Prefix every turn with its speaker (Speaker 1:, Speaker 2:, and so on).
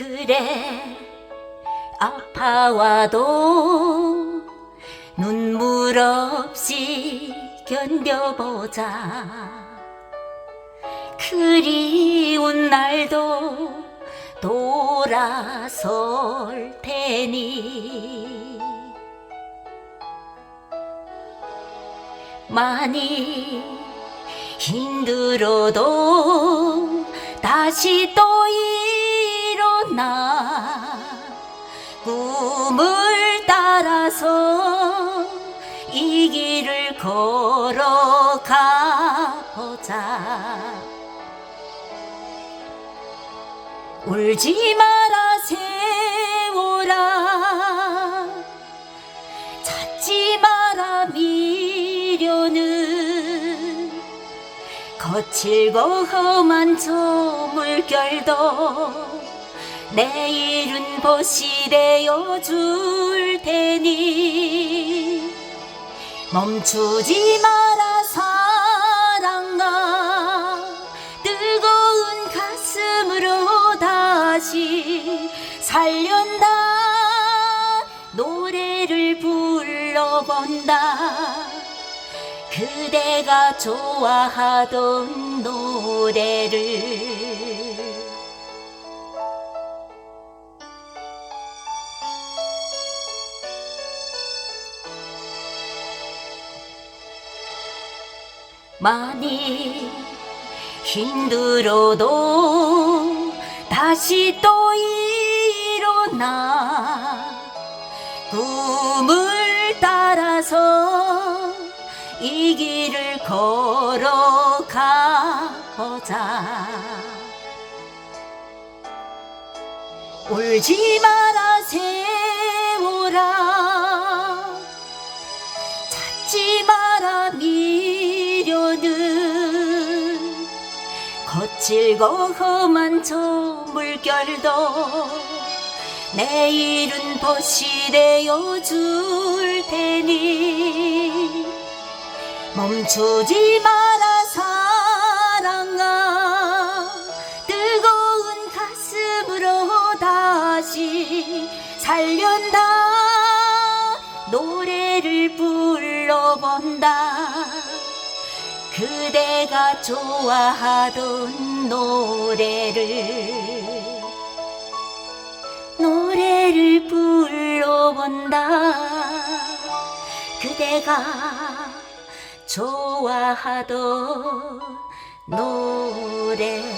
Speaker 1: 그래. 아파와도 눈물 없이 견뎌보자. 그리운 날도 돌아설 테니. 많이 힘들어도 다시 또일 어나 꿈을 따라서 이 길을 걸어가 보자. 울지 마라 세월아. 찾지 마라 미련은. 거칠고 험한 저 물결도 내일은 보시 되어 줄 테니 멈추지 마라 사랑아. 뜨거운 가슴으로 다시 살련다. 노래를 불러본다. 그대가 좋아하던 노래를 많이 힘들어도 다시 또 일어나 꿈을 따라서 이 길을 걸어가 보자. 울지 마라 세월아 거칠고 험한 저 물결도 내일은 보시 되어 줄 테니 멈추지 마라 사랑아. 뜨거운 가슴으로 다시 살련다. 노래를 불러본다 그대가 좋아하던 노래를 노래를 불러본다. 그대가 좋아하던 노래를